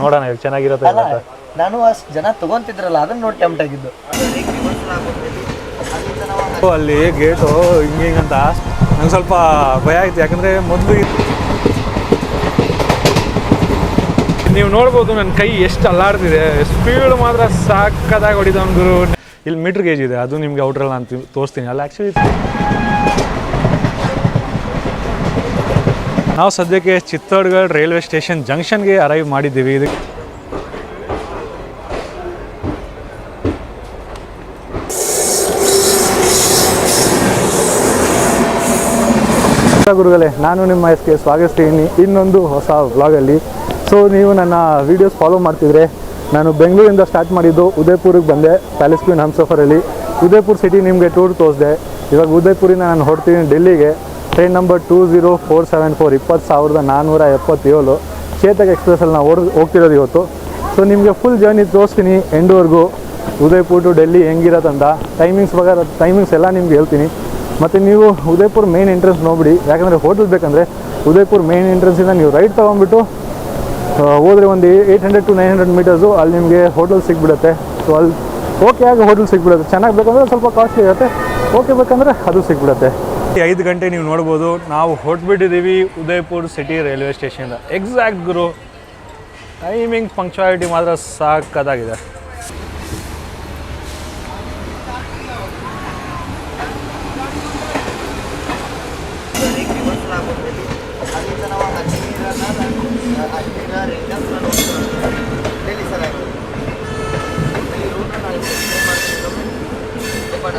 ನೋಡೋಣ ಇವಾಗ ಚೆನ್ನಾಗಿರುತ್ತೆ ಅಲ್ಲ ನಾನು ಅಷ್ಟು ಜನ ತಗೊಂತಿದ್ರಲ್ಲ ಅದನ್ನ ನೋಡಿ ಟೆಂಪ್ಟ್ ಆಗಿದ್ದು. ಅಲ್ಲಿ ಗೇಟು ಹಿಂಗೆ ಹಿಂಗಂತ ಅಂತ. ನಂಗೆ ಸ್ವಲ್ಪ ಭಯ ಆಯ್ತು ಯಾಕಂದ್ರೆ ಮೊದಲು ನೀವು ನೋಡ್ಬೋದು ನನ್ನ ಕೈ ಎಷ್ಟು ಅಲ್ಲಾಡ್ತಿದೆ. ಸ್ಪೀಡ್ ಮಾತ್ರ ಸಾಕದಾಗಿ ಹೊಡಿದವನು ಗುರು. ಇಲ್ಲಿ ಮೀಟ್ರ್ ಗೇಜ್ ಇದೆ ಅದು ನಿಮಗೆ ಔಟ್ರಲ್ಲ ಅಂತ ತೋರಿಸ್ತೀನಿ. ಅಲ್ಲಿ ಆ್ಯಕ್ಚುಲಿ ನಾವು ಸದ್ಯಕ್ಕೆ ಚಿತ್ತೋಡ್ಗಢ ರೈಲ್ವೆ ಸ್ಟೇಷನ್ ಜಂಕ್ಷನ್ಗೆ ಅರೈವ್ ಮಾಡಿದ್ದೀವಿ. ಇದಕ್ಕೆ ಗುರುಗಳೇ, ನಾನು ನಿಮ್ಮ ಎಸ್ಗೆ ಸ್ವಾಗತಿಸ್ತೀನಿ. ಇನ್ನೊಂದು ಹೊಸ ವ್ಲಾಗಲ್ಲಿ. ಸೊ ನೀವು ನನ್ನ ವೀಡಿಯೋಸ್ ಫಾಲೋ ಮಾಡ್ತಿದ್ರೆ, ನಾನು ಬೆಂಗಳೂರಿಂದ ಸ್ಟಾರ್ಟ್ ಮಾಡಿದ್ದು ಉದಯಪುರಿಗೆ ಬಂದೆ ಪ್ಯಾಲೇಸ್ ಕ್ವೀನ್ ಹಮ್ಸಫರಲ್ಲಿ ಉದಯಪುರ್ ಸಿಟಿ ನಿಮಗೆ ಟೂರ್ ತೋರಿಸಿದೆ. ಇವಾಗ ಉದಯಪುರಿಂದ ನಾನು ಹೊರಡ್ತೀನಿ ಡೆಲ್ಲಿಗೆ train number two zero four seven four ಇಪ್ಪತ್ತು ಸಾವಿರದ ನಾನ್ನೂರ ಎಪ್ಪತ್ತೇಳು ಚೇತಕ್ ಎಕ್ಸ್ಪ್ರೆಸ್ಸಲ್ಲಿ ನಾವು ಓಡ್ ಹೋಗ್ತಿರೋದು ಇವತ್ತು. ಸೊ ನಿಮಗೆ ಫುಲ್ ಜರ್ನಿ ತೋರಿಸ್ತೀನಿ ಎಂಡ್ವರೆಗೂ ಉದಯ್ಪುರ್ ಟು ಡೆಲ್ಲಿ ಹೆಂಗಿರತ್ತಂತ ಟೈಮಿಂಗ್ಸ್ ಬಗ್ಗೆ ಟೈಮಿಂಗ್ಸ್ ಎಲ್ಲ ನಿಮ್ಗೆ ಹೇಳ್ತೀನಿ. ಮತ್ತು ನೀವು ಉದಯ್ಪುರ್ ಮೇನ್ ಎಂಟ್ರೆನ್ಸ್ ನೋಡಿಬಿಡಿ, ಯಾಕಂದರೆ ಹೋಟೆಲ್ ಬೇಕಂದರೆ ಉದಯ್ಪುರ್ ಮೇನ್ ಎಂಟ್ರೆನ್ಸಿಂದ ನೀವು ರೈಟ್ ತೊಗೊಂಡ್ಬಿಟ್ಟು ಹೋದರೆ ಒಂದು eight hundred to nine hundred metres ಅಲ್ಲಿ ನಿಮಗೆ ಹೋಟೆಲ್ ಸಿಗ್ಬಿಡುತ್ತೆ. ಸೊ ಅಲ್ಲಿ ಓಕೆ ಆಗಿ ಹೋಟೆಲ್ ಸಿಗ್ಬಿಡುತ್ತೆ. ಚೆನ್ನಾಗಿ ಬೇಕಂದ್ರೆ ಸ್ವಲ್ಪ ಕಾಸ್ಟ್ಲಿ ಇರುತ್ತೆ ಓಕೆ ಬೇಕಂದರೆ ಅದು ಸಿಕ್ಬಿಡುತ್ತೆ ಐದು ಗಂಟೆ ನೀವು ನೋಡ್ಬೋದು. ನಾವು ಹೊರಟ್ಬಿಟ್ಟಿದ್ದೀವಿ Udaipur city railway station exact ಗುರು. ಟೈಮಿಂಗ್ ಪಂಕ್ಚುಯಾಲಿಟಿ ಮಾತ್ರ ಸಾಕದಾಗಿದೆ ಅಲ್ಲಿಂದ ನಾವು ಅಜ್ಮೀರನ್ನ ಅಜ್ಮೀರ ರೇಂಜರ್ಸ್ನ ನೋಡ್ಕೊಂಡು ಡೆಲ್ಲಿ ಸರ್ ಆಯಿತು ಈ ರೂಟ್ನ ನಾವು ಎಕ್ಸ್ಪ್ಲೇನ್ ಮಾಡ್ತೀವಿ ಬಟ್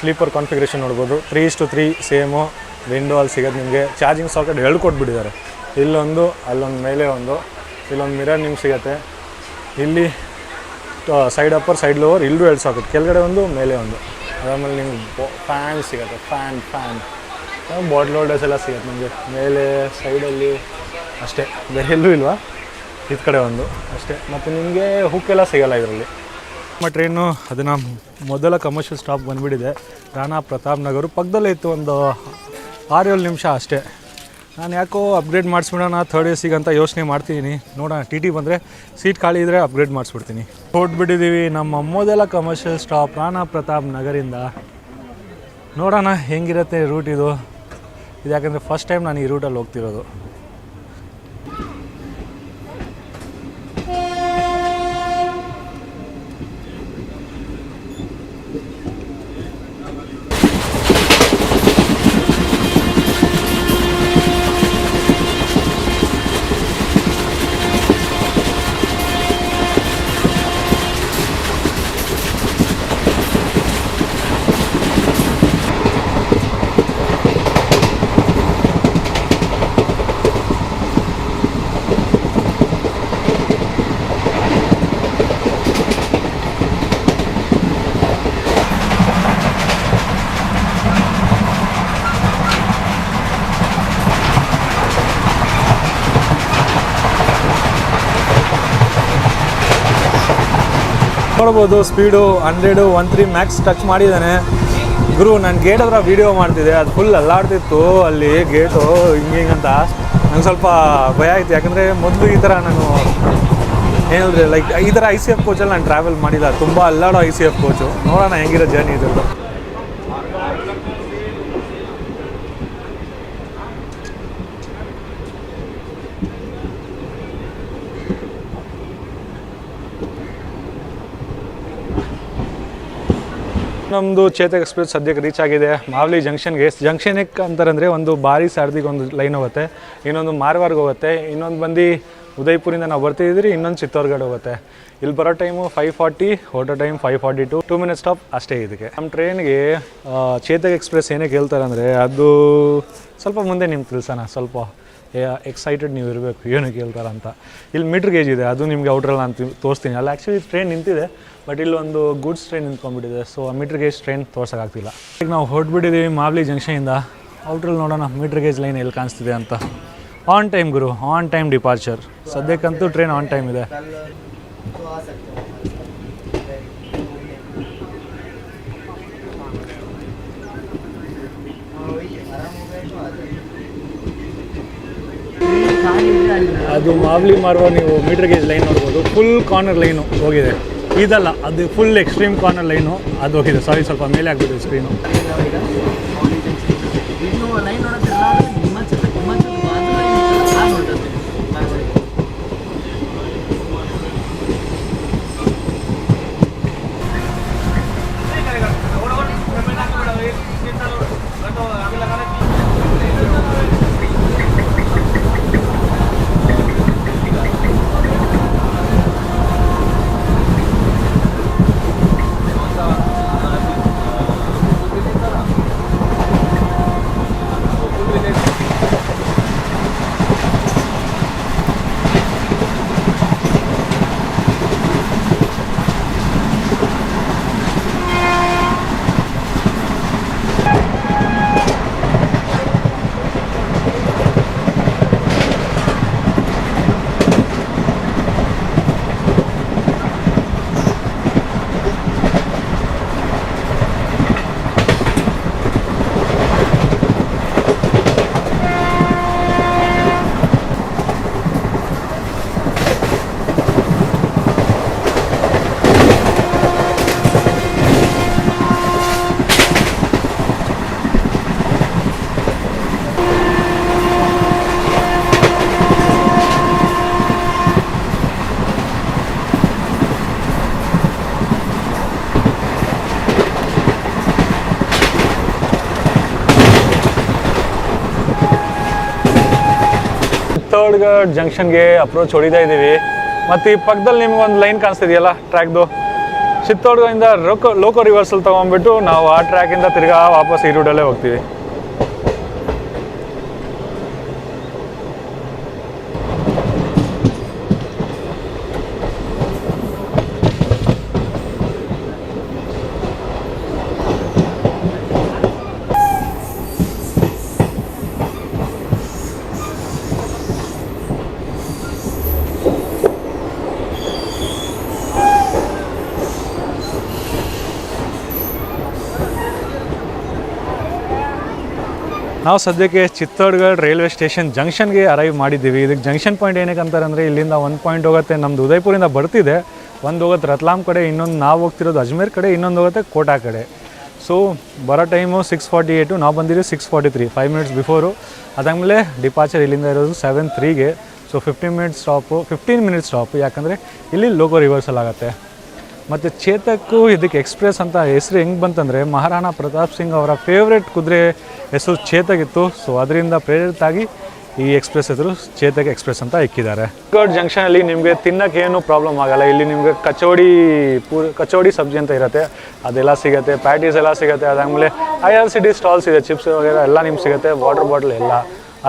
ಸ್ಲೀಪರ್ ಕಾನ್ಫಿಗರೇಷನ್ ನೋಡ್ಬೋದು. Three two three same window ಅಲ್ಲಿ ಸಿಗೋದು ನಿಮಗೆ ಚಾರ್ಜಿಂಗ್ ಸಾಕೆಟ್ ಹೇಳ್ಕೊಟ್ಬಿಟ್ಟಿದ್ದಾರೆ ಕೊಟ್ಬಿಟ್ಟಿದ್ದಾರೆ. ಇಲ್ಲೊಂದು, ಅಲ್ಲೊಂದು ಮೇಲೆ ಒಂದು, ಇಲ್ಲೊಂದು ಮಿರರ್ ನಿಮ್ಗೆ ಸಿಗುತ್ತೆ. ಇಲ್ಲಿ ಸೈಡ್ ಅಪ್ಪರ್ ಸೈಡ್ ಲೋವರ್ ಇಲ್ಲೂ ಎರಡು ಸಾಕೆಟ್ ಕೆಳಗಡೆ ಒಂದು, ಮೇಲೆ ಒಂದು. ಅದಾದಮೇಲೆ ನಿಮ್ಗೆ ಫ್ಯಾನ್ ಸಿಗುತ್ತೆ. ಫ್ಯಾನ್ ಫ್ಯಾನ್ ಬಾಟ್ಲ್ ಹೋಲ್ಡರ್ಸ್ ಎಲ್ಲ ಸಿಗುತ್ತೆ ನಿಮಗೆ. ಮೇಲೆ ಸೈಡಲ್ಲಿ ಅಷ್ಟೇ. ಬೇರೆ ಎಲ್ಲೂ ಇಲ್ವಾ? ಇದು ಕಡೆ ಒಂದು, ಅಷ್ಟೇ. ಮತ್ತು ನಿಮಗೆ ಹುಕ್ಕೆಲ್ಲ ಸಿಗೋಲ್ಲ ಇದರಲ್ಲಿ. ಟ್ರೈನು ಅದನ್ನು ಮೊದಲ ಕಮರ್ಷಿಯಲ್ ಸ್ಟಾಪ್ ಬಂದುಬಿಟ್ಟಿದೆ. ರಾಣಾ ಪ್ರತಾಪ್ ನಗರ ಪಕ್ಕದಲ್ಲೇ ಇತ್ತು ಒಂದು ಆರು ಏಳು ನಿಮಿಷ ಅಷ್ಟೇ. ನಾನು ಯಾಕೋ ಅಪ್ಗ್ರೇಡ್ ಮಾಡಿಸ್ಬಿಡೋಣ ಥರ್ಡ್ ಎ ಯೋಚನೆ ಮಾಡ್ತಿದ್ದೀನಿ ನೋಡೋಣ ಟಿ ಟಿ ಬಂದರೆ ಸೀಟ್ ಖಾಲಿ ಇದ್ದರೆ ಅಪ್ಗ್ರೇಡ್ ಮಾಡಿಸ್ಬಿಡ್ತೀನಿ. ಹೊರಟ್ಬಿಟ್ಟಿದ್ದೀವಿ ನಮ್ಮ ಮೊದಲ ಕಮರ್ಷಿಯಲ್ ಸ್ಟಾಪ್ ರಾಣಾ ಪ್ರತಾಪ್ ನಗರಿಂದ. ನೋಡೋಣ ಹೆಂಗಿರುತ್ತೆ ರೂಟ್ ಇದು. ಇದು ಯಾಕಂದರೆ ಫಸ್ಟ್ ಟೈಮ್ ನಾನು ಈ ರೂಟಲ್ಲಿ ಹೋಗ್ತಿರೋದು. ನೋಡ್ಬೋದು speed hundred one three max touch ಮಾಡಿದ್ದಾನೆ. ಗುರು, ನಾನು ಗೇಟ್ ಹತ್ರ ವೀಡಿಯೋ ಮಾಡ್ತಿದ್ದೆ, ಅದು ಫುಲ್ ಅಲ್ಲಾಡ್ತಿತ್ತು ಅಲ್ಲಿ ಗೇಟು ಹಿಂಗೆ ಅಂತ. ನಂಗೆ ಸ್ವಲ್ಪ ಭಯ ಆಯ್ತು, ಯಾಕಂದರೆ ಮೊದಲು ಈ ಥರ ನಾನು ಹೇಳಿದ್ರೆ ಲೈಕ್ ಈ ಥರ ಐ ಸಿ ಎಫ್ ಕೋಚಲ್ಲಿ ನಾನು ಟ್ರಾವೆಲ್ ಮಾಡಿಲ್ಲ. ತುಂಬ ಅಲ್ಲಾಡೋ ಐ ಸಿ ಎಫ್ ಕೋಚು ನೋಡೋಣ ಹೆಂಗಿರೋ ಜರ್ನಿ ಇದ್ರದ್ದು. ನಮ್ಮದು ಚೇತಕ್ ಎಕ್ಸ್ಪ್ರೆಸ್ ಸದ್ಯಕ್ಕೆ ರೀಚ್ ಆಗಿದೆ. ಮಾವಲಿ ಜಂಕ್ಷನ್ಗೆ. ಜಂಕ್ಷನ್ಗೆ ಅಂತಾರಂದರೆ ಒಂದು ಬಾರಿ ಸಾರದಿಗೆ ಒಂದು ಲೈನ್ ಹೋಗುತ್ತೆ. ಇನ್ನೊಂದು ಮಾರ್ವಾರ್ಗೆ ಹೋಗುತ್ತೆ. ಇನ್ನೊಂದು ಬಂದು ಉದಯ್ಪುರಿಂದ ನಾವು ಬರ್ತಿದ್ದೀರಿ, ಇನ್ನೊಂದು ಚಿತ್ತೋರ್ಗಡೆ ಹೋಗುತ್ತೆ. ಇಲ್ಲಿ ಬರೋ time five forty ಹೊರಟೋ time five forty two two minutes stop ಅಷ್ಟೇ ಇದಕ್ಕೆ. ನಮ್ಮ ಟ್ರೈನ್ಗೆ ಚೇತಕ್ ಎಕ್ಸ್ಪ್ರೆಸ್ ಏನಕ್ಕೆ ಹೇಳ್ತಾರೆ ಅಂದರೆ ಅದು ಸ್ವಲ್ಪ ಮುಂದೆ ನಿಮ್ಗೆ ತಿಳಿಸೋಣ, ಸ್ವಲ್ಪ. ಎಕ್ಸೈಟೆಡ್ ನೀವು ಇರಬೇಕು, ಏನು ಕೇಳ್ತಾರೆ ಅಂತ. ಇಲ್ಲಿ ಮೀಟ್ರ್ ಗೇಜ್ ಇದೆ, ಅದು ನಿಮಗೆ ಔಟ್ರಲ್ಲಿ ನಾನು ತೋರಿಸ್ತೀನಿ. ಅಲ್ಲಿ ಆ್ಯಕ್ಚುಲಿ ಟ್ರೈನ್ ನಿಂತಿದೆ ಬಟ್ ಇಲ್ಲೊಂದು ಗೂಡ್ಸ್ ಟ್ರೈನ್ ನಿಂತ್ಕೊಂಡ್ಬಿಟ್ಟಿದೆ. ಸೊ ಆ ಮೀಟ್ರ್ ಗೇಜ್ ಟ್ರೈನ್ ತೋರ್ಸೋಕ್ಕಾಗ್ತಿಲ್ಲ ಈಗ ನಾವು ಹೊರಟ್ಬಿಟ್ಟಿದ್ದೀವಿ ಮಾವ್ಲಿ ಜಂಕ್ಷನಿಂದ ಔಟ್ರಲ್ಲಿ ನೋಡೋಣ ಮೀಟ್ರ್ ಗೇಜ್ ಲೈನ್ ಎಲ್ಲಿ ಕಾಣಿಸ್ತಿದೆ ಅಂತ. ಆನ್ ಟೈಮ್ ಗುರು ಆನ್ ಟೈಮ್ ಡಿಪಾರ್ಚರ್ ಸದ್ಯಕ್ಕಂತೂ ಟ್ರೈನ್ ಆನ್ ಟೈಮ್ ಇದೆ. ಅದು ಮಾವ್ಲಿ ಮಾರುವ ನೀವು ಮೀಟರ್ ಗೇಜ್ ಲೈನ್ ನೋಡ್ಬೋದು. ಫುಲ್ ಕಾರ್ನರ್ ಲೈನು ಹೋಗಿದೆ. ಇದಲ್ಲ, ಅದು ಫುಲ್ ಎಕ್ಸ್ಟ್ರೀಮ್ ಕಾರ್ನರ್ ಲೈನು ಅದು ಹೋಗಿದೆ. ಸಾರಿ ಸ್ವಲ್ಪ ಮೇಲೆ ಆಗ್ಬಿಟ್ಟಿದೆ ಸ್ಕ್ರೀನು ಇನ್ನು ಲೈನ್ ನೋಡೋದಿಲ್ಲ ಹಿಮಾಚಲ ಹಿಮಾಚಲ ಹಾಗೆ ಹೊರಟದ್ದು ಚಿತ್ತೋಡ್ಗಢ ಜಂಕ್ಷನ್ಗೆ ಅಪ್ರೋಚ್ ಹೊಡಿತಾ ಇದ್ದೀವಿ. ಮತ್ತು ಈ ಪಕ್ಕದಲ್ಲಿ ನಿಮ್ಗೆ ಒಂದು ಲೈನ್ ಕಾಣಿಸ್ತಿದೆಯಲ್ಲ ಟ್ರ್ಯಾಕ್ದು ಚಿತ್ತೋಡ್ಗಿಂದ ಲೋಕೋ ಲೋಕೋ ರಿವರ್ಸಲ್ ತೊಗೊಂಡ್ಬಿಟ್ಟು ನಾವು ಆ ಟ್ರ್ಯಾಕಿಂದ ತಿರ್ಗಾ ವಾಪಸ್ ಈ ರೂಟಲ್ಲೇ ಹೋಗ್ತೀವಿ. ನಾವು ಸದ್ಯಕ್ಕೆ ಚಿತ್ತೋಡ್ಗಢ ರೈಲ್ವೆ ಸ್ಟೇಷನ್ ಜಂಕ್ಷನ್ಗೆ ಅರೈವ್ ಮಾಡಿದ್ದೀವಿ. ಇದಕ್ಕೆ ಜಂಕ್ಷನ್ ಪಾಯಿಂಟ್ ಏನಕ್ಕೆ ಅಂತಾರೆ ಅಂದರೆ ಇಲ್ಲಿಂದ ಒಂದು ಪಾಯಿಂಟ್ ಹೋಗುತ್ತೆ ನಮ್ಮದು ಉದಯಪುರಿಂದ ಬರ್ತಿದೆ. ಒಂದು ಹೋಗುತ್ತೆ ರತ್ಲಾಮ್ ಕಡೆ, ಇನ್ನೊಂದು ನಾವು ಹೋಗ್ತಿರೋದು ಅಜ್ಮೇರ್ ಕಡೆ, ಇನ್ನೊಂದು ಹೋಗುತ್ತೆ ಕೋಟಾ ಕಡೆ. ಸೊ ಬರೋ ಟೈಮು ಸಿಕ್ಸ್ ಫಾರ್ಟಿ ಏಯ್ಟು ನಾವು ಬಂದಿದ್ದೀವಿ six forty three five minutes before ಅದಾದಮೇಲೆ ಡಿಪಾರ್ಚರ್ ಇಲ್ಲಿಂದ ಇರೋದು seven ತ್ರೀಗೆ so fifteen minutes stop fifteen minutes stop ಯಾಕಂದರೆ ಇಲ್ಲಿ ಲೋಕೋ ರಿವರ್ಸಲ್ ಆಗುತ್ತೆ. ಮತ್ತು ಚೇತಕ್ಕು ಇದಕ್ಕೆ ಎಕ್ಸ್ಪ್ರೆಸ್ ಅಂತ ಹೆಸರು ಹೆಂಗೆ ಬಂತಂದರೆ ಮಹಾರಾಣಾ ಪ್ರತಾಪ್ ಸಿಂಗ್ ಅವರ ಫೇವ್ರೆಟ್ ಕುದುರೆ ಹೆಸರು ಚೇತಕ್ ಇತ್ತು ಸೊ ಅದರಿಂದ ಪ್ರೇರಿತ ಆಗಿ ಈ ಎಕ್ಸ್ಪ್ರೆಸ್ ಹೆಸರು ಚೇತಕ್ ಎಕ್ಸ್ಪ್ರೆಸ್ ಅಂತ ಇಕ್ಕಿದ್ದಾರೆ. ಗೋಡ್ ಜಂಕ್ಷನಲ್ಲಿ ನಿಮಗೆ ತಿನ್ನಕ್ಕೆ ಏನು ಪ್ರಾಬ್ಲಮ್ ಆಗಲ್ಲ. ಇಲ್ಲಿ ನಿಮಗೆ ಕಚೋಡಿ ಪೂರ್, ಕಚೋಡಿ ಸಬ್ಜಿ ಅಂತ ಇರುತ್ತೆ. ಅದೆಲ್ಲ ಸಿಗುತ್ತೆ ಪ್ಯಾಟೀಸ್ ಎಲ್ಲ ಸಿಗುತ್ತೆ. ಅದಾದಮೇಲೆ I R C D stalls ಇದೆ ಚಿಪ್ಸ್ ವಗೇರೆ ಎಲ್ಲ ನಿಮ್ಗೆ ಸಿಗುತ್ತೆ ವಾಟರ್ ಬಾಟ್ಲ್ ಎಲ್ಲ.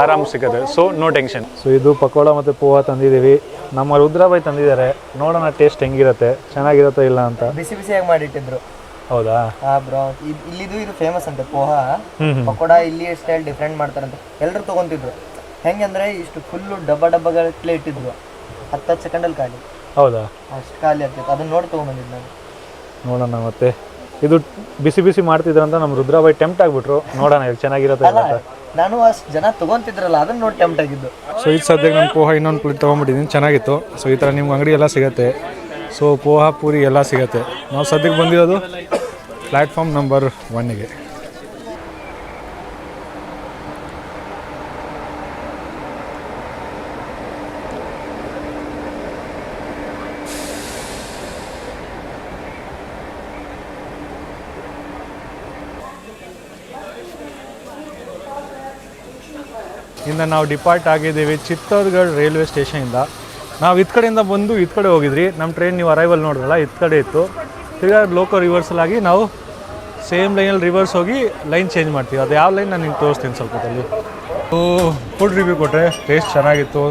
ಆರಾಮ್ ಸಿಗುತ್ತೆ. ಸೊ ನೋ ಟೆನ್ಷನ್ ಸೊ ಇದು ಪಕೋಡ ಮತ್ತು ಪೋಹ ತಂದಿದ್ದೀವಿ. ನಮ್ಮ ರುದ್ರಾಬಾಯಿ ತಂದಿದ್ದಾರೆ. ನೋಡೋಣ ಟೇಸ್ಟ್ ಹೆಂಗಿರುತ್ತೆ ಚೆನ್ನಾಗಿರುತ್ತೋ ಇಲ್ಲ ಅಂತ. ಬಿಸಿ ಬಿಸಿಯಾಗಿ ಮಾಡಿಟ್ಟಿದ್ರು. ಹೌದಾ? ಹಾ ಬ್ರೋ ಇಲ್ಲಿದು ಇದು ಫೇಮಸ್ ಅಂತೆ ಪೋಹಾ. ಪಕೋಡ ಇಲ್ಲಿ ಸ್ಟೈಲ್ ಡಿಫ್ರೆಂಟ್ ಮಾಡ್ತಾರಂತೆ. ಎಲ್ಲರೂ ತಗೊಂತಿದ್ರು. ಹೆಂಗಂದ್ರೆ ಇಷ್ಟು ಫುಲ್ಲು ಡಬ್ಬ ಡಬ್ಬಗಟ್ಟಲೆ ಇಟ್ಟಿದ್ರು. ಹತ್ತು ಸೆಕೆಂಡಲ್ಲಿ ಖಾಲಿ. ಹೌದಾ? ಅಷ್ಟು ಖಾಲಿ ಆಗ್ತಿತ್ತು. ಅದನ್ನ ನೋಡಿ ತೊಗೊಂಬಂದಿದ್ದು ನಾನು. ನೋಡೋಣ ಮತ್ತೆ. ಇದು ಬಿಸಿ ಬಿಸಿ ಮಾಡ್ತಿದ್ರಂತ ನಮ್ಮ ರುದ್ರಾಬಾಯಿ ಟೆಂಪ್ಟ್ ಆಗ್ಬಿಟ್ರು. ನೋಡೋಣ ಇದು ಚೆನ್ನಾಗಿರುತ್ತೆ ಅಲ್ಲ ನಾನು ಜನ ತಗೊಂತಿದ್ರಲ್ಲ, ಅದನ್ನ ನೋಡಿ ಟೆಂಪ್ಟ್ ಆಗಿದ್ದು. ಸೊ ಇದು ಸದ್ಯಕ್ಕೆ ನಾನು ಪೋಹ ಇನ್ನೊಂದು ಪ್ಲೇಟ್ ತೊಗೊಂಬಿಟ್ಟಿದ್ದೀನಿ ಚೆನ್ನಾಗಿತ್ತು. ಸೊ ಈ ಥರ ನಿಮ್ಮ ಅಂಗಡಿ ಎಲ್ಲ ಸಿಗುತ್ತೆ. ಸೊ ಪೋಹ ಪೂರಿ ಎಲ್ಲ ಸಿಗುತ್ತೆ. ನಾವು ಸದ್ಯಕ್ಕೆ ಬಂದಿರೋದು ಪ್ಲ್ಯಾಟ್ಫಾರ್ಮ್ ನಂಬರ್ ಒನ್ನಿಗೆ ಇಂದ ನಾವು ಡಿಪಾರ್ಟ್ ಆಗಿದ್ದೀವಿ ಚಿತ್ತೋರ್ಗಢ ರೈಲ್ವೆ ಸ್ಟೇಷನಿಂದ ನಾವು ಇದು ಕಡೆಯಿಂದ ಬಂದು ಇದ್ ಕಡೆ ಹೋಗಿದ್ರಿ. ನಮ್ಮ ಟ್ರೈನ್ ನೀವು ಅರೈವಲ್ ನೋಡಿದ್ರಲ್ಲ ಇತ್ ಕಡೆ ಇತ್ತು. ತಿರ್ಗಾ ಲೋಕೋ ರಿವರ್ಸಲ್ ಆಗಿ ನಾವು ಸೇಮ್ ಲೈನಲ್ಲಿ ರಿವರ್ಸ್ ಹೋಗಿ ಲೈನ್ ಚೇಂಜ್ ಮಾಡ್ತೀವಿ. ಅದು ಯಾವ ಲೈನ್ ನಾನು ನಿಮ್ಗೆ ತೋರಿಸ್ತೀನಿ ಸ್ವಲ್ಪ ಹೊತ್ತಲ್ಲಿ. ಫುಡ್ ರಿವ್ಯೂ ಕೊಟ್ಟರೆ ಟೇಸ್ಟ್ ಚೆನ್ನಾಗಿತ್ತು.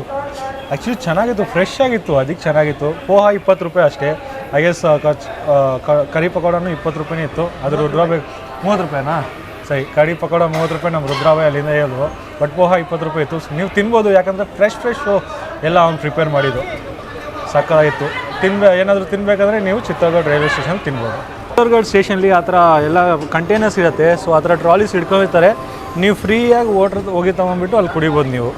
ಆ್ಯಕ್ಚುಲಿ ಚೆನ್ನಾಗಿತ್ತು ಫ್ರೆಶ್ ಆಗಿತ್ತು ಅದಕ್ಕೆ ಚೆನ್ನಾಗಿತ್ತು. ಪೋಹ ಇಪ್ಪತ್ತು ರೂಪಾಯಿ ಅಷ್ಟೇ. ಐ ಎಸ್ ಕರಿ ಪಕೋಡನೂ ಇಪ್ಪತ್ತು ರೂಪಾಯಿನೇ ಇತ್ತು. ಅದ್ರ ಡ್ರಾಬ್ಯಾಕ್ ಮೂವತ್ತು ರೂಪಾಯಿನಾ? ಸರಿ ಕಡಿ ಪಕೋಡ ಮೂವತ್ತು ರೂಪಾಯಿ ನಮ್ಮ ರುದ್ರಾವಯ ಅಲ್ಲಿಂದ ಹೇಳಿದ್ರು ಬಟ್ ಪೋಹ ಇಪ್ಪತ್ತು ರೂಪಾಯಿ ಇತ್ತು. ನೀವು ತಿನ್ಬೋದು, ಯಾಕಂದರೆ ಫ್ರೆಶ್ ಫ್ರೆಶ್ ಎಲ್ಲ ಅವ್ನು ಪ್ರಿಪೇರ್ ಮಾಡಿದ್ದು. ಸಕ್ಕತ್ತಾಗಿತ್ತು ತಿನ್ಬೇ, ಏನಾದರೂ ತಿನ್ಬೇಕಂದ್ರೆ ನೀವು ಚಿತ್ರದುರ್ಗ ರೈಲ್ವೆ ಸ್ಟೇಷನ್ ತಿನ್ಬೋದು. ಚಿತ್ರದುರ್ಗ ಸ್ಟೇಷನ್ಲಿ ಆ ಥರ ಎಲ್ಲ ಕಂಟೈನರ್ಸ್ ಇರುತ್ತೆ ಸೊ ಆ ಥರ ಟ್ರಾಲೀಸ್ ಹಿಡ್ಕೊಂಡಿರ್ತಾರೆ. ನೀವು ಫ್ರೀಯಾಗಿ ವಾಟ್ರ್ ಹೋಗಿ ತೊಗೊಂಡ್ಬಿಟ್ಟು ಅಲ್ಲಿ ಕುಡಿಬೋದು ನೀವು.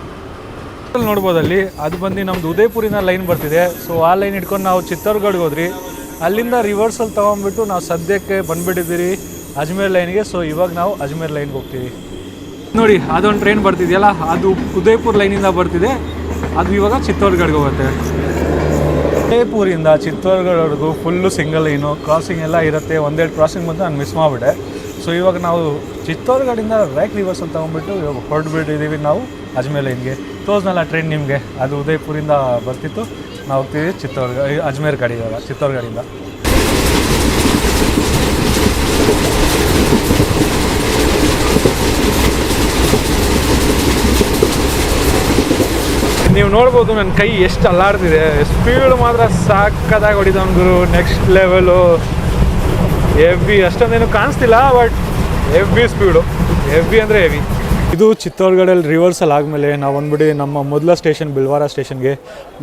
ಅಲ್ಲಿ ನೋಡ್ಬೋದು ಅಲ್ಲಿ, ಅದು ಬಂದು ನಮ್ಮದು ಉದಯಪುರಿನ ಲೈನ್ ಬರ್ತಿದೆ. ಸೊ ಆ ಲೈನ್ ಹಿಡ್ಕೊಂಡು ನಾವು ಚಿತ್ತೋರ್ಗಢ್ಗೆ ಹೋದ್ರಿ ಅಲ್ಲಿಂದ ರಿವರ್ಸಲ್ಲಿ ತೊಗೊಂಡ್ಬಿಟ್ಟು ನಾವು ಸದ್ಯಕ್ಕೆ ಬಂದ್ಬಿಟ್ಟಿದ್ದೀರಿ. ಅಜ್ಮೇರ್ ಲೈನ್ಗೆ ಸೊ ಇವಾಗ ನಾವು ಅಜ್ಮೇರ್ ಲೈನ್ಗೆ ಹೋಗ್ತೀವಿ. ನೋಡಿ ಅದೊಂದು ಟ್ರೈನ್ ಬರ್ತಿದೆಯಲ್ಲ ಅದು ಉದಯಪುರ್ ಲೈನಿಂದ ಬರ್ತಿದೆ. ಅದು ಇವಾಗ ಚಿತ್ತೋರ್ಗಡ್ಗೆ ಹೋಗುತ್ತೆ. ಉದಯಪುರಿಂದ ಚಿತ್ತೋರ್ಗಡ್ವರೆಗೂ ಫುಲ್ಲು ಸಿಂಗಲ್ ಲೈನು ಕ್ರಾಸಿಂಗ್ ಎಲ್ಲ ಇರುತ್ತೆ. ಒಂದೆರಡು ಕ್ರಾಸಿಂಗ್ ಬಂದು ನಾನು ಮಿಸ್ ಮಾಡಿಬಿಟ್ಟೆ. ಸೊ ಇವಾಗ ನಾವು ಚಿತ್ತೋರ್ಗಡಿಂದ ರೈಟ್ ರಿವರ್ಸ್ ಅಂತ ತೊಗೊಂಡ್ಬಿಟ್ಟು ಇವಾಗ ಹೊರಡ್ಬಿಟ್ಟಿದ್ದೀವಿ ನಾವು ಅಜ್ಮೇರ್ ಲೈನ್ಗೆ ತೋರ್ಸ್ನಲ್ಲ ಟ್ರೈನ್ ನಿಮಗೆ. ಅದು ಉದಯಪುರಿಂದ ಬರ್ತಿತ್ತು. ನಾವು ಹೋಗ್ತೀವಿ ಚಿತ್ತೋರ್ಗ ಅಜ್ಮೇರ್ ಕಡೆ ಇವಾಗ ಚಿತ್ತೋರ್ಗಢಿಂದ ನೀವು ನೋಡ್ಬೋದು ನನ್ನ ಕೈ ಎಷ್ಟು ಅಲ್ಲಾಡ್ತಿದೆ ಸ್ಪೀಡ್ ಮಾತ್ರ ಸಾಕದಾಗಿ ಹೊಡಿದವನು ಗುರು. ನೆಕ್ಸ್ಟ್ ಲೆವೆಲು ಹೆವಿ ಅಷ್ಟೊಂದೇನು ಕಾಣಿಸ್ತಿಲ್ಲ ಬಟ್ ಹೆವಿ ಸ್ಪೀಡು ಹೆವಿ ಅಂದರೆ ಹೆವಿ ಇದು ಚಿತ್ತೋರ್ಗಢಲ್ಲಿ ರಿವರ್ಸಲ್ ಆದಮೇಲೆ ನಾವು ಬಂದ್ಬಿಟ್ಟು ನಮ್ಮ ಮೊದಲ ಸ್ಟೇಷನ್ ಬಿಲ್ವಾರ ಸ್ಟೇಷನ್ಗೆ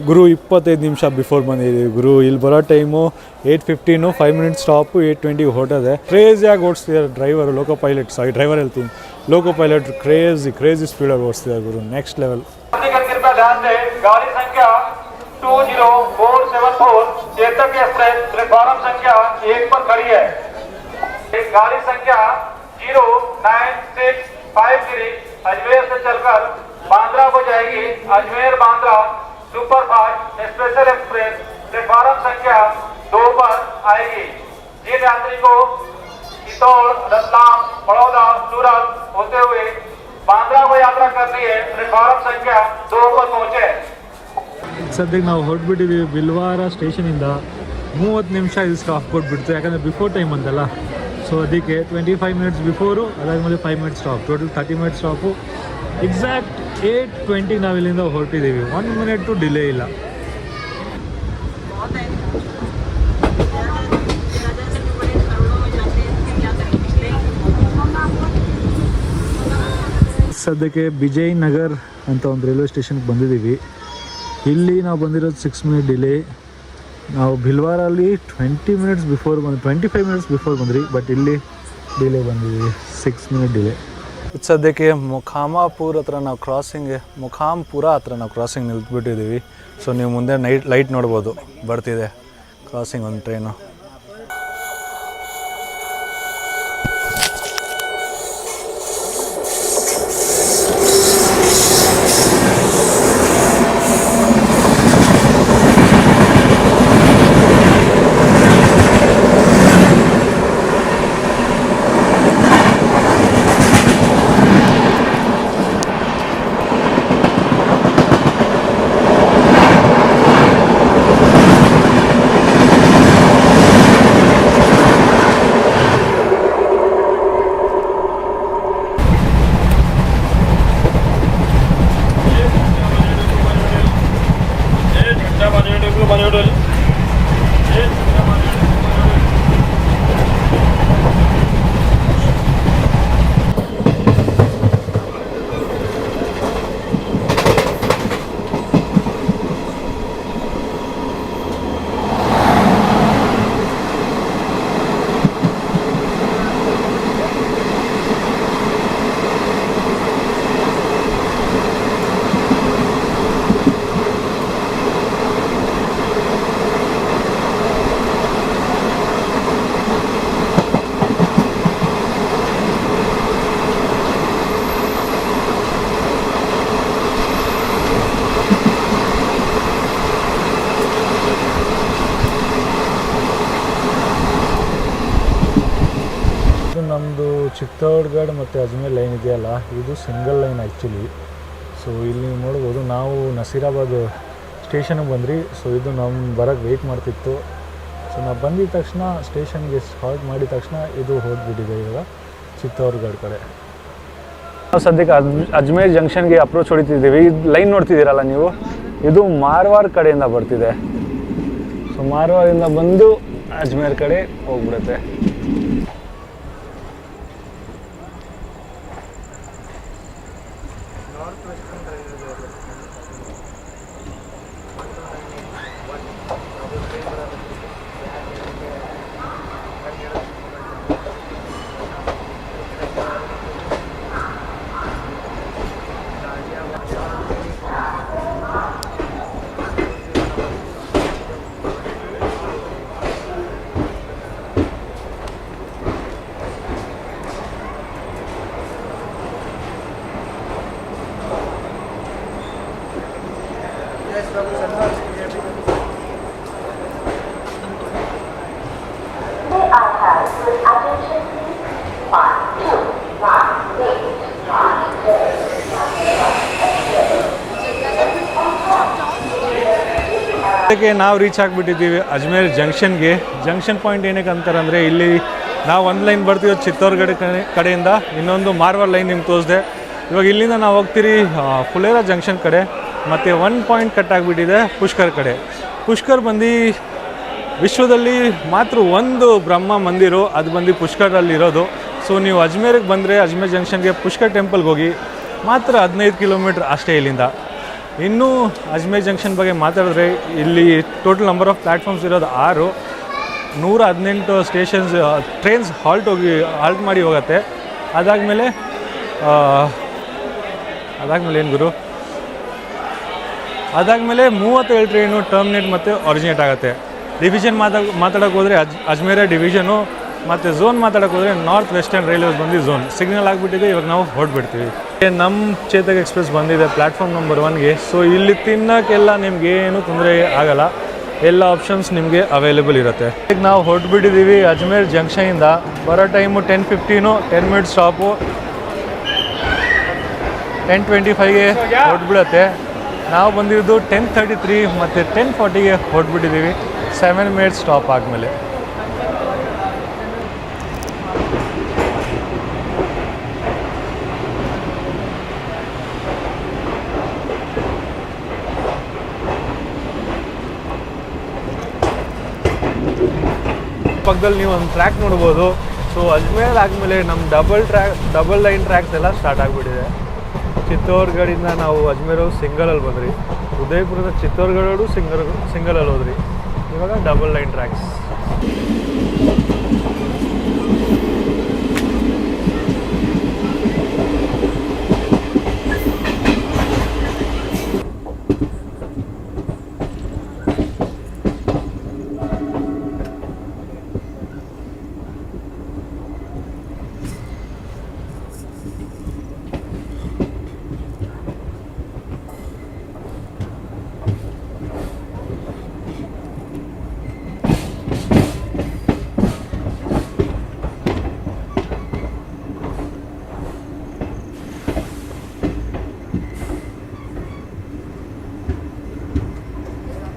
ಗುರು ಇಪ್ಪತ್ತೈದು ನಿಮಿಷ ಬಿಫೋರ್ ಬಂದಿದ್ದೀವಿ ಗುರು ಇಲ್ಲಿ ಬರೋ time eight fifteen five minutes stop eight ಟ್ವೆಂಟಿಗೆ ಹೊರಟದೆ ಕ್ರೇಜಿಯಾಗಿ ಓಡಿಸ್ತಿದ್ದಾರೆ driver loco pilot sorry driver ಹೇಳ್ತೀನಿ ಲೋಕೋ ಪೈಲಟ್ ಕ್ರೇಜಿ ಕ್ರೇಜಿ ಸ್ಪೀಡಲ್ಲಿ ಓಡಿಸ್ತಿದ್ದಾರೆ ಗುರು ನೆಕ್ಸ್ಟ್ ಲೆವೆಲ್ का कृपया ध्यान दें गाड़ी संख्या two zero four seven four Chetak express platform संख्या एक पर खड़ी है एक गाड़ी संख्या zero nine six five three Ajmer से चलकर बांद्रा को जाएगी Ajmer Bandra super fast special express platform संख्या दो पर आएगी जिन यात्री को चित्तौड़ रतलाम बड़ौदा सूरत होते हुए बांद्रा को यात्रा करनी है प्लेटफॉर्म संख्या दो पर पहुंचे ಸದ್ಯಕ್ಕೆ ನಾವು ಹೊರಟ್ಬಿಟ್ಟಿದ್ದೀವಿ ಬಿಲ್ವಾರ ಸ್ಟೇಷನಿಂದ ಮೂವತ್ತು ನಿಮಿಷ ಇದು ಸ್ಟಾಪ್ ಕೊಟ್ಬಿಡ್ತು ಯಾಕಂದರೆ ಬಿಫೋರ್ ಟೈಮ್ ಅಂತಲ್ಲ ಸೊ ಅದಕ್ಕೆ ಟ್ವೆಂಟಿ ಫೈವ್ ಮಿನಿಟ್ಸ್ ಬಿಫೋರು ಅದಾದಮೇಲೆ five minutes stop total thirty minutes stop exact eight twenty ನಾವು ಇಲ್ಲಿಂದ ಹೊರಟಿದ್ದೀವಿ ಒನ್ ಮಿನಿಟು ಡಿಲೇ ಇಲ್ಲ. ಸದ್ಯಕ್ಕೆ ವಿಜಯ್ ನಗರ್ ಅಂತ ಒಂದು ರೈಲ್ವೆ ಸ್ಟೇಷನ್ಗೆ ಬಂದಿದ್ದೀವಿ. ಇಲ್ಲಿ ನಾವು ಬಂದಿರೋದು ಸಿಕ್ಸ್ ಮಿನಿಟ್ ಡಿಲೇ ನಾವು ಭಿಲ್ವಾರಲ್ಲಿ ಟ್ವೆಂಟಿ ಮಿನಿಟ್ಸ್ ಬಿಫೋರ್ ಬಂದು ಟ್ವೆಂಟಿ ಫೈವ್ ಮಿನಿಟ್ಸ್ ಬಿಫೋರ್ ಬಂದ್ರಿ ಬಟ್ ಇಲ್ಲಿ ಡಿಲೇ ಬಂದಿದ್ದೀವಿ ಸಿಕ್ಸ್ ಮಿನಿಟ್ ಡಿಲೇ ಸದ್ಯಕ್ಕೆ ಮುಖಾಮಾಪುರ ಹತ್ರ ನಾವು ಕ್ರಾಸಿಂಗ್ ಮುಖಾಂಪುರ ಹತ್ರ ನಾವು ಕ್ರಾಸಿಂಗ್ ನಿಲ್ತ್ಬಿಟ್ಟಿದ್ದೀವಿ. ಸೊ ನೀವು ಮುಂದೆ ನೈಟ್ ಲೈಟ್ ನೋಡ್ಬೋದು. ಬರ್ತಿದೆ. ಕ್ರಾಸಿಂಗ್ ಒಂದು ಟ್ರೈನು ಇದು ನಮ್ಮದು ಚಿತ್ತೋಡ್ಗಢ ಮತ್ತು ಅಜ್ಮೇರ್ ಲೈನ್ ಇದೆಯಲ್ಲ, ಇದು ಸಿಂಗಲ್ ಲೈನ್ ಆ್ಯಕ್ಚುಲಿ ಸೊ ಇಲ್ಲಿ ನೀವು ನೋಡ್ಬೋದು, ನಾವು ನಸೀರಾಬಾದ್ ಸ್ಟೇಷನ್ಗೆ ಬಂದ್ರಿ ಸೊ ಇದು ನಮ್ಮ ಬರೋಕ್ಕೆ ವೆಯ್ಟ್ ಮಾಡ್ತಿತ್ತು. ಸೊ ನಾವು ಬಂದಿದ ತಕ್ಷಣ ಸ್ಟೇಷನ್ಗೆ ಹಾಲ್ಟ್ ಮಾಡಿದ ತಕ್ಷಣ ಇದು ಹೋಗಿಬಿಟ್ಟಿದೆ ಇವಾಗ ಚಿತ್ತೋರ್ಗಢ ಕಡೆ. ನಾವು ಸದ್ಯಕ್ಕೆ ಅಜ್, ಅಜ್ಮೇರ್ ಜಂಕ್ಷನ್ಗೆ ಅಪ್ರೋಚ್ ಹೊಡಿತಿದ್ದೀವಿ. ಇದು ಲೈನ್ ನೋಡ್ತಿದ್ದೀರಲ್ಲ ನೀವು? ಇದು ಮಾರ್ವಾರ್ ಕಡೆಯಿಂದ ಬರ್ತಿದೆ. ಸೊ ಮಾರ್ವಾಡಿಂದ ಬಂದು ಅಜ್ಮೇರ್ ಕಡೆ ಹೋಗ್ಬಿಡುತ್ತೆ. ಅದಕ್ಕೆ ನಾವು ರೀಚ್ ಆಗಿಬಿಟ್ಟಿದ್ದೀವಿ. ಅಜ್ಮೇರ್ ಜಂಕ್ಷನ್ಗೆ. ಜಂಕ್ಷನ್ ಪಾಯಿಂಟ್ ಏನಕ್ಕೆ ಅಂತಾರಂದರೆ ಇಲ್ಲಿ ನಾವು ಒಂದು ಲೈನ್ ಬರ್ತೀವಿ ಚಿತ್ತೋರ್ಗಡೆ ಕಡೆ ಕಡೆಯಿಂದ ಇನ್ನೊಂದು ಮಾರ್ವಲ್ ಲೈನ್ ನಿಮ್ಗೆ ತೋರಿಸಿದೆ. ಇವಾಗ ಇಲ್ಲಿಂದ ನಾವು ಹೋಗ್ತೀರಿ ಫುಲೇರ ಜಂಕ್ಷನ್ ಕಡೆ. ಮತ್ತು ಒನ್ ಪಾಯಿಂಟ್ ಕಟ್ ಆಗಿಬಿಟ್ಟಿದೆ ಪುಷ್ಕರ್ ಕಡೆ. ಪುಷ್ಕರ್ ಬಂದು ವಿಶ್ವದಲ್ಲಿ ಮಾತ್ರ ಒಂದು ಬ್ರಹ್ಮ ಮಂದಿರ, ಅದು ಬಂದು ಪುಷ್ಕರಲ್ಲಿ ಇರೋದು. ಸೊ ನೀವು ಅಜ್ಮೇರಿಗೆ ಬಂದರೆ ಅಜ್ಮೇರ್ ಜಂಕ್ಷನ್ಗೆ ಪುಷ್ಕರ್ ಟೆಂಪಲ್ಗೆ ಹೋಗಿ ಮಾತ್ರ ಹದಿನೈದು ಕಿಲೋಮೀಟ್ರ್ ಅಷ್ಟೇ ಇಲ್ಲಿಂದ. ಇನ್ನೂ ಅಜ್ಮೇರ್ ಜಂಕ್ಷನ್ ಬಗ್ಗೆ ಮಾತಾಡಿದ್ರೆ ಇಲ್ಲಿ ಟೋಟಲ್ ನಂಬರ್ ಆಫ್ ಪ್ಲ್ಯಾಟ್ಫಾರ್ಮ್ಸ್ ಇರೋದು ಆರು. ನೂರ ಹದಿನೆಂಟು ಸ್ಟೇಷನ್ಸ್ ಟ್ರೈನ್ಸ್ ಹಾಲ್ಟ್ ಹೋಗಿ ಹಾಲ್ಟ್ ಮಾಡಿ ಹೋಗುತ್ತೆ. ಅದಾದಮೇಲೆ ಅದಾದಮೇಲೆ ಏನು ಗುರು? ಅದಾದಮೇಲೆ ಮೂವತ್ತೇಳು ಟ್ರೈನು ಟರ್ಮಿನೇಟ್ ಮತ್ತು ಒರಿಜಿನೇಟ್ ಆಗುತ್ತೆ. ಡಿವಿಷನ್ ಮಾತಾ ಮಾತಾಡೋಕೆ ಹೋದರೆ ಅಜ್, ಅಜ್ಮೇರ ಡಿವಿಷನು ಮತ್ತು ಝೋನ್ ಮಾತಾಡೋಕೆ ಹೋದರೆ ನಾರ್ತ್ ವೆಸ್ಟರ್ನ್ ರೈಲ್ವೇಸ್ ಬಂದು ಝೋನ್ ಸಿಗ್ನಲ್ ಆಗಿಬಿಟ್ಟಿದೆ, ಇವಾಗ ನಾವು ಹೊರಟ್ಬಿಡ್ತೀವಿ. ನಮ್ಮ ಚೇತಕ್ ಎಕ್ಸ್ಪ್ರೆಸ್ ಬಂದಿದೆ ಪ್ಲ್ಯಾಟ್ಫಾರ್ಮ್ ನಂಬರ್ ಒನ್ಗೆ ಸೊ ಇಲ್ಲಿ ತಿನ್ನೋಕ್ಕೆಲ್ಲ ಏನು ತೊಂದರೆ ಆಗಲ್ಲ. ಎಲ್ಲ ಆಪ್ಷನ್ಸ್ ನಿಮಗೆ ಅವೈಲೇಬಲ್ ಇರುತ್ತೆ. ಈಗ ನಾವು ಹೊರಟ್ಬಿಟ್ಟಿದ್ದೀವಿ ಅಜ್ಮೇರ್ ಜಂಕ್ಷನಿಂದ ಬರೋ time ten fifteen ten minutes stop ten twenty ಫೈವ್ಗೆ ಹೊರಟ್ಬಿಡುತ್ತೆ. ನಾವು ಬಂದಿರೋದು ಟೆನ್ ತರ್ಟಿ ತ್ರೀ ಮತ್ತು ಟೆನ್ ಫಾರ್ಟಿಗೆ ಹೊರಟ್ಬಿಟ್ಟಿದ್ದೀವಿ ಸೆವೆನ್ ಮಿನಿಟ್ಸ್ ಸ್ಟಾಪ್ ಆದಮೇಲೆ. ಪಕ್ಕದಲ್ಲಿ ನೀವು ಒಂದು ಟ್ರ್ಯಾಕ್ ನೋಡ್ಬೋದು. ಸೊ ಅಜ್ಮೇರ್ ಆದಮೇಲೆ ನಮ್ಮ double track double line tracks ಎಲ್ಲ ಸ್ಟಾರ್ಟ್ ಆಗಿಬಿಟ್ಟಿದೆ. ಚಿತ್ತೋರ್ಗಡಿಂದ ನಾವು ಅಜ್ಮೇರು ಸಿಂಗಲಲ್ಲಿ ಬಂದ್ರಿ ಉದಯಪುರದ ಚಿತ್ತೋರ್ಗಡೋಡು ಸಿಂಗಲ್ ಸಿಂಗಲಲ್ಲಿ ಹೋದ್ರಿ ಇವಾಗ ಡಬಲ್ ಲೈನ್ ಟ್ರ್ಯಾಕ್ಸ್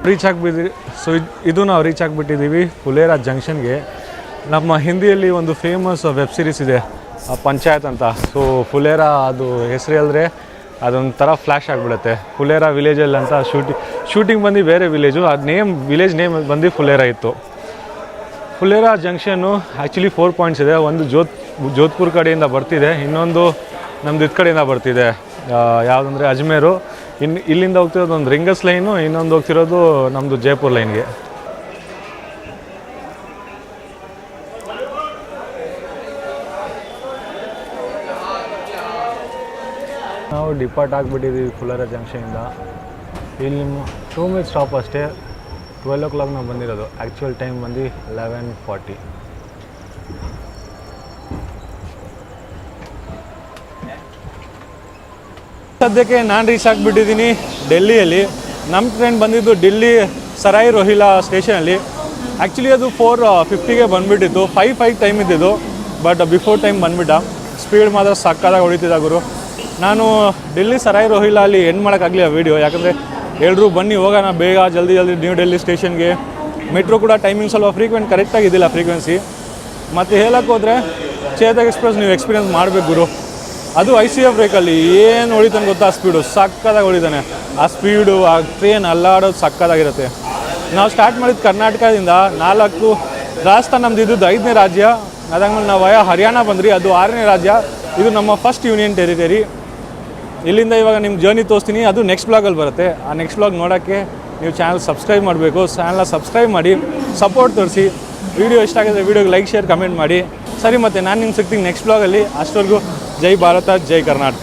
ರೀಚ್ ಆಗಿಬಿದ್ರಿ ಸೊ ಇದು ನಾವು ರೀಚ್ ಆಗಿಬಿಟ್ಟಿದ್ದೀವಿ ಫುಲೇರಾ ಜಂಕ್ಷನ್ಗೆ. ನಮ್ಮ ಹಿಂದಿಯಲ್ಲಿ ಒಂದು ಫೇಮಸ್ ವೆಬ್ ಸೀರೀಸ್ ಇದೆ ಪಂಚಾಯತ್ ಅಂತ. ಸೊ ಫುಲೇರಾ ಅದು ಹೆಸರು ಹೇಳಿದ್ರೆ ಅದೊಂಥರ ಫ್ಲ್ಯಾಶ್ ಆಗಿಬಿಡುತ್ತೆ. ಫುಲೇರಾ ವಿಲೇಜಲ್ಲಿ ಅಂತ ಶೂಟಿಂಗ್ ಶೂಟಿಂಗ್ ಬಂದು ಬೇರೆ ವಿಲೇಜು ಅದು ನೇಮ್ ವಿಲೇಜ್ ನೇಮ್ ಬಂದು ಫುಲೇರಾ ಇತ್ತು. ಫುಲೇರಾ ಜಂಕ್ಷನ್ನು ಆ್ಯಕ್ಚುಲಿ ಫೋರ್ ಪಾಯಿಂಟ್ಸ್ ಇದೆ. ಒಂದು ಜೋತ್ ಜೋಧ್ಪುರ್ ಕಡೆಯಿಂದ ಬರ್ತಿದೆ, ಇನ್ನೊಂದು ನಮ್ದು ಇದು ಕಡೆಯಿಂದ ಬರ್ತಿದೆ. ಯಾವುದಂದರೆ ಅಜ್ಮೇರು. ಇನ್ನು ಇಲ್ಲಿಂದ ಹೋಗ್ತಿರೋದು ಒಂದು ರಿಂಗಸ್ ಲೈನು, ಇನ್ನೊಂದು ಹೋಗ್ತಿರೋದು ನಮ್ಮದು ಜೈಪುರ್ ಲೈನ್ಗೆ. ನಾವು ಡಿಪಾರ್ಟ್ ಆಗಿಬಿಟ್ಟಿದ್ದೀವಿ ಕುಲಾರ ಜಂಕ್ಷನಿಂದ ಇಲ್ಲಿ ಟೂ ಮಿನಿಟ್ಸ್ ಸ್ಟಾಪ್ ಅಷ್ಟೇ. ಟ್ವೆಲ್ ಓ ಕ್ಲಾಕ್ ನಾವು ಬಂದಿರೋದು. ಆ್ಯಕ್ಚುಯಲ್ ಟೈಮ್ ಬಂದು ಲೆವೆನ್ ಫಾರ್ಟಿ ಸದ್ಯಕ್ಕೆ ನಾನು ರೀಚ್ ಆಗಿಬಿಟ್ಟಿದ್ದೀನಿ ಡೆಲ್ಲಿಯಲ್ಲಿ. ನಮ್ಮ ಟ್ರೈನ್ ಬಂದಿದ್ದು ಡೆಲ್ಲಿ ಸರಾಯಿ ರೋಹಿಲಾ ಸ್ಟೇಷನಲ್ಲಿ ಆ್ಯಕ್ಚುಲಿ ಅದು ಫೋರ್ ಫಿಫ್ಟಿಗೆ ಬಂದುಬಿಟ್ಟಿತ್ತು. ಫೈವ್ ಫೈವ್ ಟೈಮ್ ಇದ್ದಿದ್ದು. ಬಟ್ ಬಿಫೋರ್ ಟೈಮ್ ಬಂದುಬಿಟ್ಟ. ಸ್ಪೀಡ್ ಮಾತ್ರ ಸಕ್ಕತ್ತಾಗಿ ಹೊಡಿತಿದ್ದ ಗುರು. ನಾನು ಡೆಲ್ಲಿ ಸರಾಯಿ ರೋಹಿಲಾ ಅಲ್ಲಿ ಎಂಡ್ ಮಾಡೋಕ್ಕಾಗಲಿ ಆ ವೀಡಿಯೋ ಯಾಕಂದರೆ ಎಲ್ಲರೂ ಬನ್ನಿ, ಹೋಗೋಣ. ಬೇಗ, ಜಲ್ದಿ ಜಲ್ದಿ ನ್ಯೂ ಡೆಲ್ಲಿ ಸ್ಟೇಷನ್ಗೆ ಮೆಟ್ರೋ ಕೂಡ ಟೈಮಿಂಗ್ ಸ್ವಲ್ಪ ಫ್ರೀಕ್ವೆಂಟ್ ಕರೆಕ್ಟಾಗಿ ಇದ್ದಿಲ್ಲ ಫ್ರೀಕ್ವೆನ್ಸಿ ಮತ್ತು ಹೇಳೋಕ್ಕೋದ್ರೆ ಚೇತಕ್ ಎಕ್ಸ್ಪ್ರೆಸ್ ನೀವು ಎಕ್ಸ್ಪೀರಿಯನ್ಸ್ ಮಾಡಬೇಕು ಗುರು. ಅದು ಐ ಸಿ ಎಫ್ ಬ್ರೇಕಲ್ಲಿ ಏನು ಹೊಡಿತಾನೆ ಗೊತ್ತಾ? ಆ ಸ್ಪೀಡು ಸಕ್ಕದಾಗಿ ಹೊಡಿತಾನೆ. ಆ ಸ್ಪೀಡು ಆ ಟ್ರೈನ್ ಅಲ್ಲಾಡೋದು ಸಕ್ಕದಾಗಿರುತ್ತೆ ನಾವು ಸ್ಟಾರ್ಟ್ ಮಾಡಿದ್ದು ಕರ್ನಾಟಕದಿಂದ ನಾಲ್ಕು, ರಾಜಸ್ಥಾನ ನಮ್ದು ಇದ್ದದ್ದು ಐದನೇ ರಾಜ್ಯ. ಅದಾದ್ಮೇಲೆ ನಾವು ಹರಿಯಾಣ ಬಂದ್ರಿ, ಅದು ಆರನೇ ರಾಜ್ಯ. ಇದು ನಮ್ಮ ಫಸ್ಟ್ ಯೂನಿಯನ್ ಟೆರಿಟರಿ ಇಲ್ಲಿಂದ ಇವಾಗ ನಿಮ್ಮ ಜರ್ನಿ ತೋರಿಸ್ತೀನಿ. ಅದು ನೆಕ್ಸ್ಟ್ ಬ್ಲಾಗಲ್ಲಿ ಬರುತ್ತೆ. ಆ ನೆಕ್ಸ್ಟ್ ಬ್ಲಾಗ್ ನೋಡೋಕ್ಕೆ ನೀವು ಚಾನಲ್ ಸಬ್ಸ್ಕ್ರೈಬ್ ಮಾಡಬೇಕು. ಚಾನಲ್ನ ಸಬ್ಸ್ಕ್ರೈಬ್ ಮಾಡಿ ಸಪೋರ್ಟ್ ತೋರಿಸಿ. ವಿಡಿಯೋ ಇಷ್ಟ ಆಗಿದ್ರೆ ವೀಡಿಯೋಗೆ ಲೈಕ್ ಶೇರ್ ಕಮೆಂಟ್ ಮಾಡಿ. ಸರಿ ಮತ್ತೆ ನಾನು ನಿಮ್ಗೆ ಸಿಗ್ತೀನಿ ನೆಕ್ಸ್ಟ್ ಬ್ಲಾಗಲ್ಲಿ ಅಷ್ಟವರೆಗೂ ಜೈ ಭಾರತ ಜೈ ಕರ್ನಾಟಕ